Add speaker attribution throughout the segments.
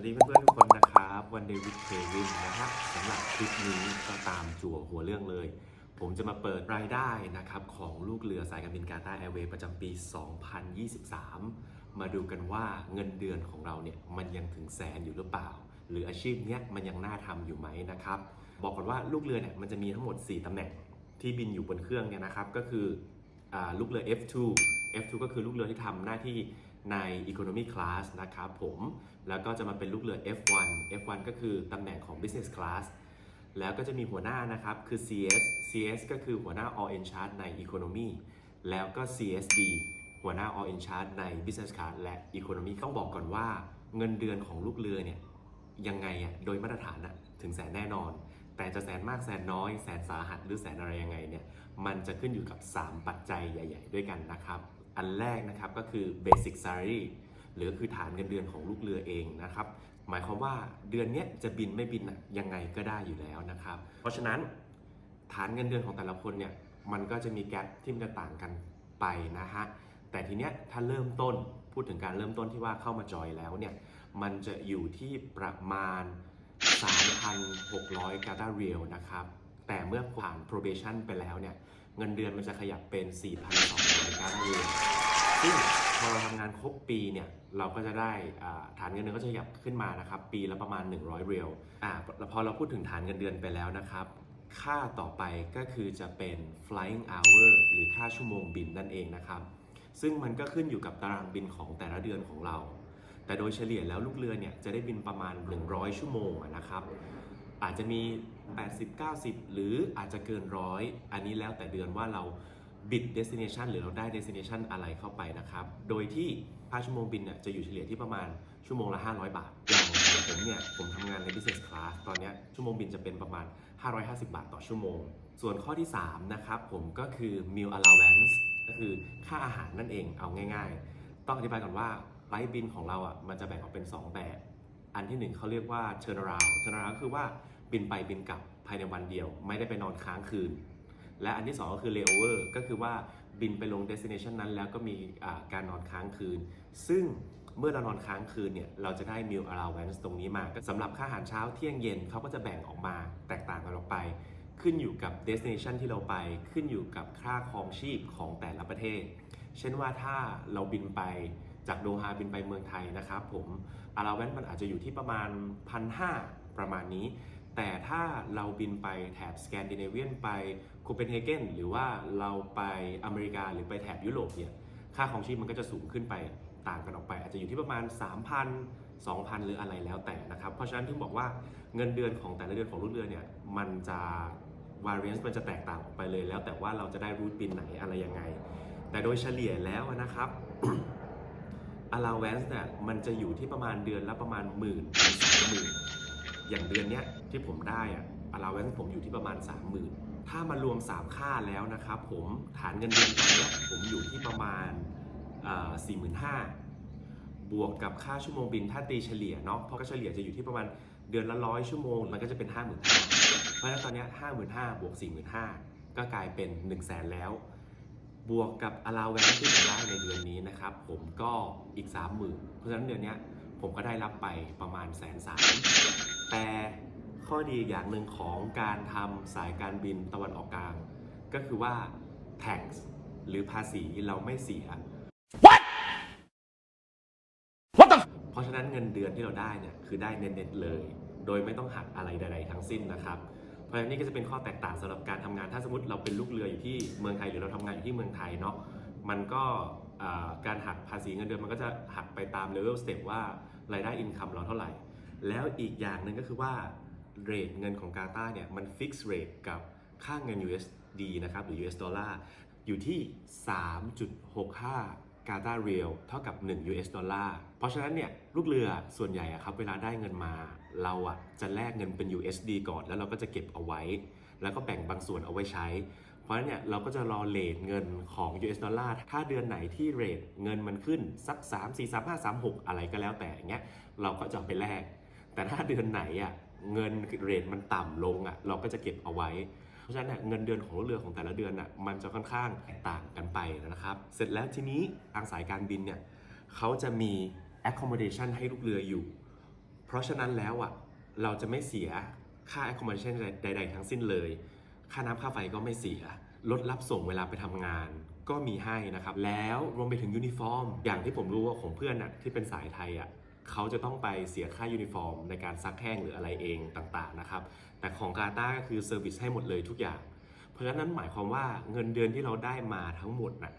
Speaker 1: วัสดีเพื่อนๆทุกคนนะครับวันเดวิดเควินนะครับสำหรับคลิปนี้ก็ตามจั่วหัวเรื่องเลย ผมจะมาเปิดรายได้นะครับของลูกเรือสายการบินกาตาร์แอร์เวย์ประจำปี 2023 มาดูกันว่าเงินเดือนของเราเนี่ยมันยังถึงแสนอยู่หรือเปล่า หรืออาชีพเนี้ยมันยังน่าทำอยู่ไหมนะครับ บอกก่อนว่าลูกเรือเนี่ยมันจะมีทั้งหมด 4ตำแหน่งที่บินอยู่บนเครื่องเนี่ยนะครับก็คืออลูกเรือ F2 F2 ก็คือลูกเรือที่ทำหน้าที่ ใน Economy Class นะครับผม แล้วก็จะมาเป็นลูกเรือ F1 F1 ก็คือตำแหน่งของ Business Class แล้วก็จะมีหัวหน้านะครับ คือ CS CS ก็คือหัวหน้า All in Charge ใน Economy แล้วก็ CSD หัวหน้า All in Charge ใน Business Class และ Economy ต้องบอกก่อนว่าเงินเดือนของลูกเรือเนี่ยยังไงอะโดยมาตรฐานอะถึงแสนแน่นอน แต่จะแสนมากแสนน้อย แสนสาหัสหรือแสนอะไรยังไงเนี่ยมันจะขึ้นอยู่กับ 3 ปัจจัยใหญ่ ๆ ด้วยกันนะครับ อันแรกนะครับก็คือ basic salary หรือคือฐานเงินเดือนของลูกเรือเองนะครับ หมายความว่าเดือนนี้จะบินไม่บินยังไงก็ได้อยู่แล้วนะครับ เพราะฉะนั้นฐานเงินเดือนของแต่ละคนเนี่ยมันก็จะมีแกลที่มันจะต่างกันไปนะฮะ แต่ทีเนี้ยถ้าเริ่มต้นพูดถึงการเริ่มต้นที่ว่าเข้ามาจอยแล้วเนี่ยมันจะอยู่ที่ประมาณ 3,600 กาตาเรียลนะครับ แต่เมื่อผ่าน probation ไปแล้วเนี่ย เงินเดือนมันจะขยับเป็น 4,200กาตาเรียลซึ่งพอเราทำงานครบปีเนี่ยเราก็จะได้ฐานเงินเดือนก็จะขยับขึ้นมานะครับปีละประมาณ 100 เรียลอ่าพอเราพูดถึงฐานเงินเดือนไปแล้วนะครับ ค่าต่อไปก็คือจะเป็น flying hour หรือค่าชั่วโมงบินนั่นเองนะครับ ซึ่งมันก็ขึ้นอยู่กับตารางบินของแต่ละเดือนของเรา แต่โดยเฉลี่ยแล้วลูกเรือเนี่ยจะได้บินประมาณ 100 ชั่วโมงนะครับอาจจะมี 80 90 หรืออาจจะเกินร้อยอันนี้แล้วแต่เดือนว่าเราบิด destination หรือเราได้ destination อะไรเข้าไปนะครับ โดยที่ค่าชั่วโมงบินเนี่ยจะอยู่เฉลี่ยที่ประมาณชั่วโมงละ 500 บาท อย่างผมเนี่ย ผมทำงานใน business class ตอนนี้ชั่วโมงบินจะเป็นประมาณ 550 บาทต่อชั่วโมง ส่วนข้อที่ 3 นะครับผมก็คือ meal allowance ก็คือค่าอาหารนั่นเองเอาง่ายๆ ต้องอธิบายก่อนว่าไฟล์บินของเราอะมันจะแบ่งออกเป็น 2 แบบ อันที่หนึ่งเขาเรียกว่า turnaround turnaround คือว่า บินไปบินกลับภายในวันเดียว ไม่ได้ไปนอนค้างคืน และอันที่สองก็คือ layover ก็คือว่าบินไปลง destination นั้น แล้วก็มีการนอนค้างคืน ซึ่งเมื่อเรานอนค้างคืนเนี่ยเราจะได้ meal allowance ตรงนี้มาสำหรับค่าอาหารเช้าเที่ยงเย็นเขาก็จะแบ่งออกมาแตกต่างกันออกไป ขึ้นอยู่กับ destination ที่เราไป ขึ้นอยู่กับค่าครองชีพของแต่ละประเทศ เช่นว่าถ้าเราบินไปจากโดฮาบินไปเมืองไทยนะครับผมอาราเวนมันอาจจะอยู่ที่ประมาณ 1,500 ประมาณนี้ แต่ถ้าเราบินไปแถบสแกนดิเนเวียนไปโคเปนเฮเกนหรือว่าเราไปอเมริกาหรือไปแถบยุโรปเนี่ยค่าของชีพมันก็จะสูงขึ้นไปต่างกันออกไป อาจจะอยู่ที่ประมาณ 3,000 2,000 หรืออะไรแล้วแต่นะครับ เพราะฉะนั้นถึงบอกว่าเงินเดือนของแต่ละเดือนของลูกเรือเนี่ยมันจะ variance มันจะแตกต่างออกไปเลย แล้วแต่ว่าเราจะได้รูทบินไหนอะไรยังไง แต่โดยเฉลี่ยแล้วนะครับ allowance เนี่ยมันจะอยู่ที่ประมาณเดือนละประมาณหมื่นถึงสามหมื่นอย่างเดือนเนี้ย ที่ผมได้อะ allowance ผมอยู่ที่ประมาณ 30,000 ถ้ามารวม 3 ค่าแล้วนะครับผมฐานเงินเดือนตอนเนี้ผมอยู่ที่ประมาณสี่หมื่นห้าบวกกับค่าชั่วโมงบินถ้าตีเฉลี่ยเนาะเพราะก็เฉลี่ยจะอยู่ที่ประมาณเดือนละร้อยชั่วโมง มันก็จะเป็น 5 5 0 0 0เพราะฉะนั้นตอนนี้ห้าหมื่นห้าบวกสี่หมื่นห้าก็กลายเป็น1นึ่งแสนแล้ว บวกกับ allowance ที่ผมได้ในเดือนนี้นะครับ ผมก็อีก 30,000 เพราะฉะนั้นเดือนนี้ผมก็ได้รับไปประมาณแสนสาม ข้อดีอีกอย่างหนึ่งของการทำสายการบินตะวันออกกลาง ก็คือว่า tax หรือภาษีเราไม่เสียเพราะฉะนั้นเงินเดือนที่เราได้เนี่ยคือได้เน็ตๆเลย โดยไม่ต้องหักอะไรใดๆทั้งสิ้นนะครับ เพราะฉะนั้นนี่ก็จะเป็นข้อแตกต่างสำหรับการทำงาน ถ้าสมมติเราเป็นลูกเรืออยู่ที่เมืองไทยหรือเราทำงานอยู่ที่เมืองไทยเนาะ มันก็อ่าการหักภาษีเงินเดือนมันก็จะหักไปตามเลเวลสเต็ปว่ารายได้อินคัมเราเท่าไหร่ แล้วอีกอย่างหนึ่งก็คือว่า เรทเงินของกาตาเนี่ยมันฟิกซ์เรทกับค่าเงิน USD นะครับหรือ US ดอลลาร์อยู่ที่ 3.65 กาตาเรียลเท่ากับ 1 US ดอลลาร์เพราะฉะนั้นเนี่ยลูกเรือส่วนใหญ่อะครับเวลาได้เงินมาเราอะจะแลกเงินเป็น USD ก่อน แล้วเราก็จะเก็บเอาไว้ แล้วก็แบ่งบางส่วนเอาไว้ใช้ เพราะฉะนั้นเนี่ยเราก็จะรอเลทเงินของ US ดอลลาร์ถ้าเดือนไหนที่เรทเงินมันขึ้นสัก 3 4 3 5 3 6 อะไรก็แล้วแต่เงี้ยเราก็จะไปแลกแต่ถ้าเดือนไหนอะ เงินเรทมันต่ำลงอะเราก็จะเก็บเอาไว้ เพราะฉะนั้นเนี่ยเงินเดือนของลูกเรือของแต่ละเดือนอะมันจะค่อนข้างแตกต่างกันไปนะครับ เสร็จแล้วทีนี้ทางสายการบินเนี่ยเขาจะมี accommodation ให้ลูกเรืออยู่ เพราะฉะนั้นแล้วอะเราจะไม่เสียค่า accommodation ใด ๆ ทั้งสิ้นเลย ค่าน้ำค่าไฟก็ไม่เสียรถรับส่งเวลาไปทำงานก็มีให้นะครับ แล้วรวมไปถึงยูนิฟอร์ม อย่างที่ผมรู้ว่าของเพื่อนน่ะที่เป็นสายไทยอะ เขาจะต้องไปเสียค่ายูนิฟอร์ม ในการซักแห้งหรืออะไรเองต่างๆนะครับ แต่ของกาตาก็คือเซอร์วิสให้หมดเลยทุกอย่าง เพราะฉะนั้นหมายความว่าเงินเดือนที่เราได้มาทั้งหมดน่ะ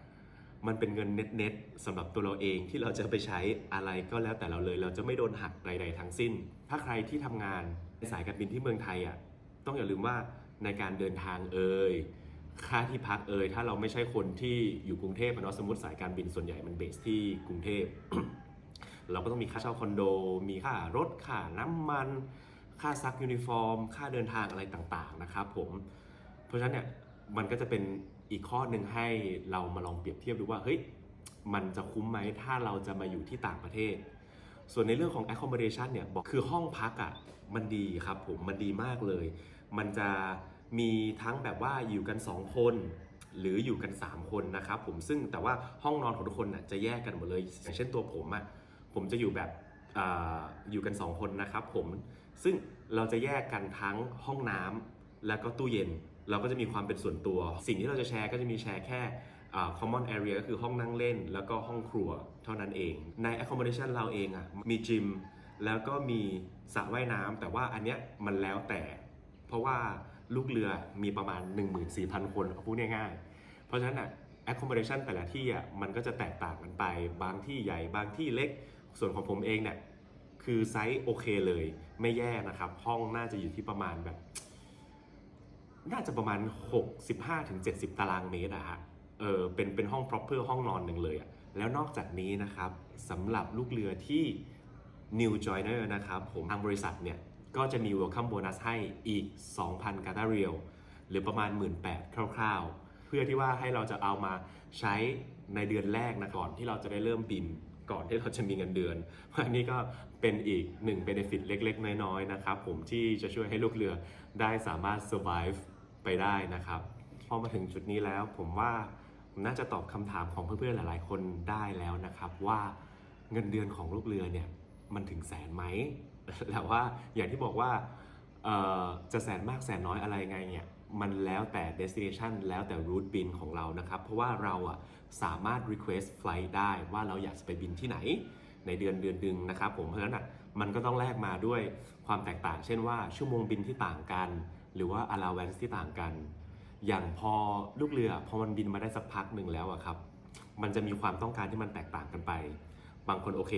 Speaker 1: มันเป็นเงินเน็ตๆสำหรับตัวเราเองที่เราจะไปใช้อะไรก็แล้วแต่เราเลย เราจะไม่โดนหักใดๆทั้งสิ้น ถ้าใครที่ทำงานในสายการบินที่เมืองไทยอะต้องอย่าลืมว่าในการเดินทางเอ่ยค่าที่พักเอ่ยถ้าเราไม่ใช่คนที่อยู่กรุงเทพเนาะสมมติสายการบินส่วนใหญ่มันเบสที่กรุงเทพ เราก็ต้องมีค่าเช่าคอนโด มีค่ารถค่าน้ำมัน ค่าซักยูนิฟอร์ม ค่าเดินทางอะไรต่างๆนะครับผมเพราะฉะนั้นเนี่ยมันก็จะเป็นอีกข้อหนึ่งให้เรามาลองเปรียบเทียบดูว่าเฮ้ยมันจะคุ้มไหมถ้าเราจะมาอยู่ที่ต่างประเทศ ส่วนในเรื่องของ accommodation เนี่ยบอกคือห้องพักอะ่ะมันดีครับผมมันดีมากเลย มันจะมีทั้งแบบว่าอยู่กัน 2 คนหรืออยู่กัน 3 คนนะครับผมซึ่งแต่ว่าห้องนอนของทุกคนน่ะจะแยกกันหมดเลยอย่างเช่นตัวผมอะ่ะ ผมจะอยู่แบบออยู่กัน 2 คนนะครับผมซึ่งเราจะแยกกันทั้งห้องน้ำแล้วก็ตู้เย็น เราก็จะมีความเป็นส่วนตัว สิ่งที่เราจะแชร์ก็จะมีแชร์แค่อ common area ก็คือห้องนั่งเล่น แล้วก็ห้องครัวเท่านั้นเอง ใน accommodation เราเองอะมีจิมแล้วก็มีสระว่ายน้ำแต่ว่าอันเนี้ยมันแล้วแต่ เพราะว่าลูกเรือมีประมาณ 14,000 คนเอาพูดง่ายๆ เพราะฉะนั้นอะ accommodation แต่ละที่อะมันก็จะแตกต่างกันไป บางที่ใหญ่บางที่เล็ก ส่วนของผมเองเนี่ยคือไซส์โอเคเลย ไม่แย่นะครับ ห้องน่าจะอยู่ที่ประมาณแบบ น่าจะประมาณ 65-70 ตารางเมตรอะฮะเออเป็นเป็นห้อง proper ห้องนอนหนึ่งเลยอะแล้วนอกจากนี้นะครับสำหรับลูกเรือที่ new joiner นะครับผมทางบริษัทเนี่ย ก็จะมี welcome bonus ให้อีก 2,000 กาตาเรียลหรือประมาณ 18,000คร่าวๆ เพื่อที่ว่าให้เราจะเอามาใช้ในเดือนแรกนะก่อนที่เราจะได้เริ่มบิน ก่อนที่เราจะมีเงินเดือนเพราะอันนี้ก็เป็นอีกหนึ่ง benefit เล็กๆ น้อยๆนะครับผมที่จะช่วยให้ลูกเรือได้สามารถ survive ไปได้นะครับพอมาถึงจุดนี้แล้วผมว่าน่าจะตอบคำถามของเพื่อนๆหลายๆ คนได้แล้วนะครับว่าเงินเดือนของลูกเรือเนี่ยมันถึงแสนไหมแต่ว่าอย่างที่บอกว่าจะแสนมากแสนน้อยอะไรไงเนี่ย มันแล้วแต่ destination แล้วแต่ route บินของเรานะครับ เพราะว่าเราอะสามารถ request flight ได้ว่าเราอยากจะไปบินที่ไหนในเดือนเดือนหนึ่งนะครับผมเพราะฉะนั้นอะมันก็ต้องแลกมาด้วยความแตกต่าง เช่นว่าชั่วโมงบินที่ต่างกัน หรือว่า allowance ที่ต่างกัน อย่างพอลูกเรือพอมันบินมาได้สักพักหนึ่งแล้วอะครับ มันจะมีความต้องการที่มันแตกต่างกันไป บางคนโอเค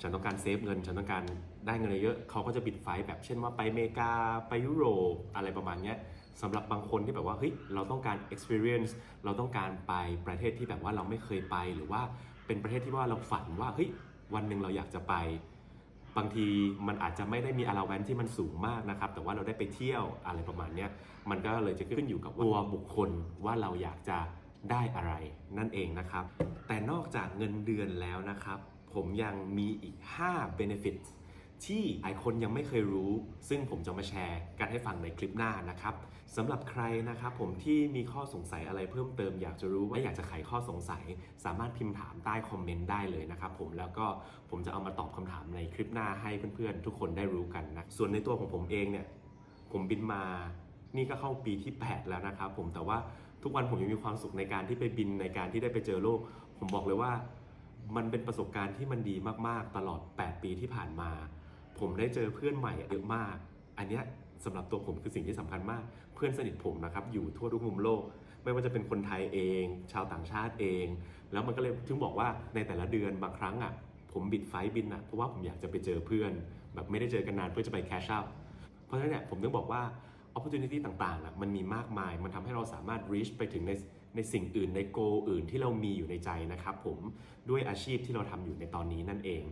Speaker 1: ฉันต้องการเซฟเงิน ฉันต้องการได้เงินเยอะเขาก็จะบิดไฟล์แบบเช่นว่าไปอเมริกาไปยุโรปอะไรประมาณเนี้ย สำหรับบางคนที่แบบว่าเฮ้ยเราต้องการ experience เราต้องการไปประเทศที่แบบว่าเราไม่เคยไปหรือว่าเป็นประเทศที่ว่าเราฝันว่าเฮ้ยวันหนึ่งเราอยากจะไป บางทีมันอาจจะไม่ได้มี allowance ที่มันสูงมากนะครับ แต่ว่าเราได้ไปเที่ยวอะไรประมาณนี้มันก็เลยจะขึ้นอยู่กับตัวบุคคลว่าเราอยากจะได้อะไรนั่นเองนะครับ แต่นอกจากเงินเดือนแล้วนะครับ ผมยังมีอีก 5 benefit ที่หลายคนยังไม่เคยรู้ ซึ่งผมจะมาแชร์กันให้ฟังในคลิปหน้านะครับสำหรับใครนะครับผมที่มีข้อสงสัยอะไรเพิ่มเติมอยากจะรู้ว่าอยากจะไขข้อสงสัย สามารถพิมพ์ถามใต้คอมเมนต์ได้เลยนะครับผมแล้วก็ผมจะเอามาตอบคำถามในคลิปหน้าให้เพื่อนๆ ทุกคนได้รู้กันนะส่วนในตัวของผมเองเนี่ยผมบินมานี่ก็เข้าปีที่ 8 แล้วนะครับผมแต่ว่าทุกวันผมยังมีความสุขในการที่ไปบินในการที่ได้ไปเจอโลก ผมบอกเลยว่า มันเป็นประสบการณ์ที่มันดีมากๆ ตลอด 8 ปีที่ผ่านมา ผมได้เจอเพื่อนใหม่เยอะมาก อันเนี้ยสำหรับตัวผมคือสิ่งที่สำคัญมาก เพื่อนสนิทผมนะครับอยู่ทั่วทุกมุมโลก ไม่ว่าจะเป็นคนไทยเอง ชาวต่างชาติเอง แล้วมันก็เลยถึงบอกว่าในแต่ละเดือนบางครั้งอะผมบิดไฟบินอะเพราะว่าผมอยากจะไปเจอเพื่อน แบบไม่ได้เจอกันนานเพื่อจะไปแคชอัพเพราะฉะนั้นเนี่ยผมต้องบอกว่า opportunity ต่างๆอะมันมีมากมาย มันทำให้เราสามารถ reach ไปถึงในในสิ่งอื่นใน goal อื่นที่เรามีอยู่ในใจนะครับผมด้วยอาชีพที่เราทำอยู่ในตอนนี้นั่นเอง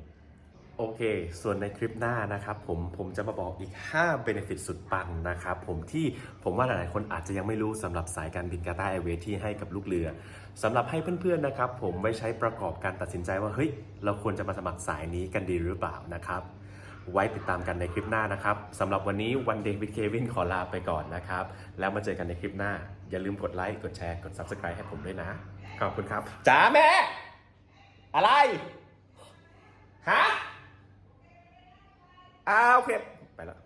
Speaker 1: โอเค ส่วนในคลิปหน้านะครับผมผมจะมาบอกอีก 5 benefit สุดปังนะครับผมที่ผมว่าหลายๆคนอาจจะยังไม่รู้สำหรับสายการบินกาตาร์แอร์เวย์ที่ให้กับลูกเรือสำหรับให้เพื่อนๆนะครับผมไว้ใช้ประกอบการตัดสินใจว่าเฮ้ยเราควรจะมาสมัครสายนี้กันดีหรือเปล่านะครับ ไว้ติดตามกันในคลิปหน้านะครับสำหรับวันนี้วันเดย์วิดเควินขอลาไปก่อนนะครับ แล้วมาเจอกันในคลิปหน้า อย่าลืมกดไลค์กดแชร์กด Subscribe ให้ผมด้วยนะขอบคุณครับจ๋าแม่อะไรฮะ อ้าวโอเค ไปแล้ว